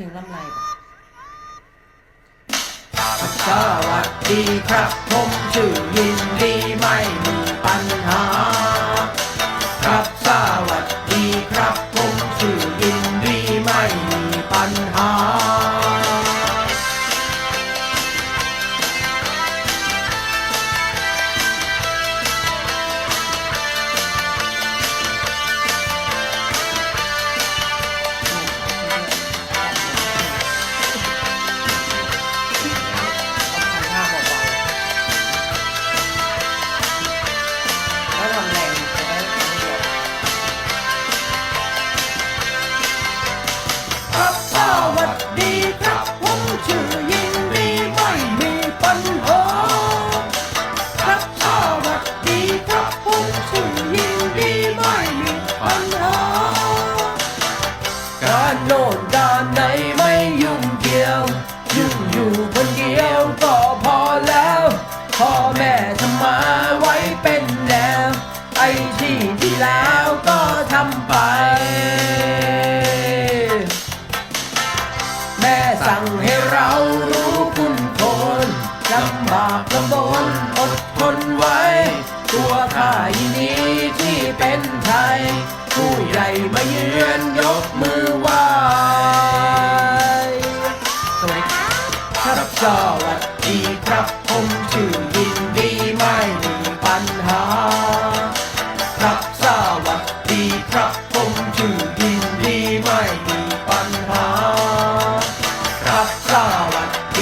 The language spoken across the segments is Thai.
ถึงลำไรสวัสดีครับ ผมชื่อยินดีไม่ ล้ว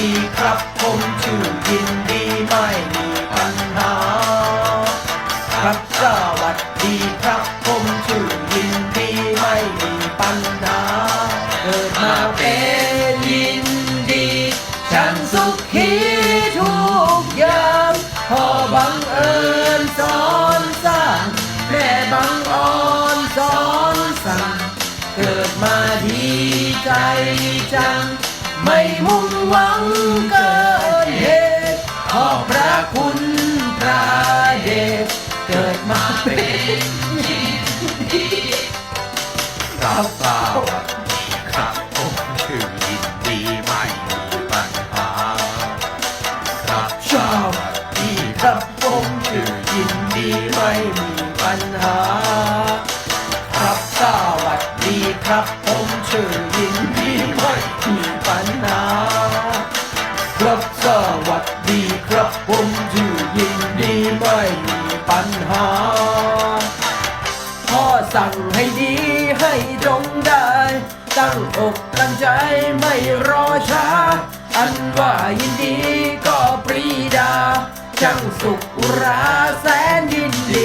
ดีครับผมชื่อยินดีไม่มีปัญหา ครับสวัสดีครับผมชื่อยินดีไม่มีปัญหา เกิดมาเป็นยินดี ฉันสุขีทุกอย่างพ่อบังเอิญสอนสร้างแม่บังอ่อนสอนสั่งเกิดมาดีใจจัง ไม่มุ่งหวังเกินเหตุขอบพระคุณพระเดชเกิดมาเป็นยินดีครับสวัสดีครับผมชื่อยินดีไม่มีปัญหา ครับสวัสดีครับผมชื่อยินดีไม่มีปัญหาครับสวัสดีครับผมชื่อยินดีไม่มี คนชื่อยินดีไม่มีปัญหา พ่อสั่งให้ดีให้ตรงได้ ตั้งอกตั้งใจไม่รอช้า อันว่ายินดีก็ปรีดาช่างสุขุราแสนยินดี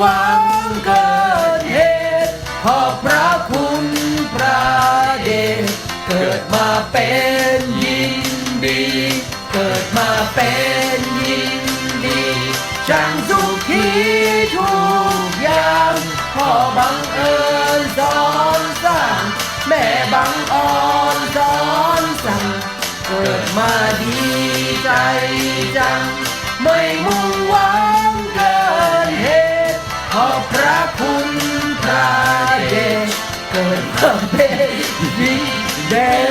หวังเกินเหตุขอบพระคุณพระเดชเกิดมาเป็นยินดี เกิดมาเป็นยินดีช่างสุขีทุกอย่างพ่อบังเอิญสอนสร้างแม่บังอ่อนสอนสั่งเกิดมาดีใจจัง ไม่มุ่งหวัง de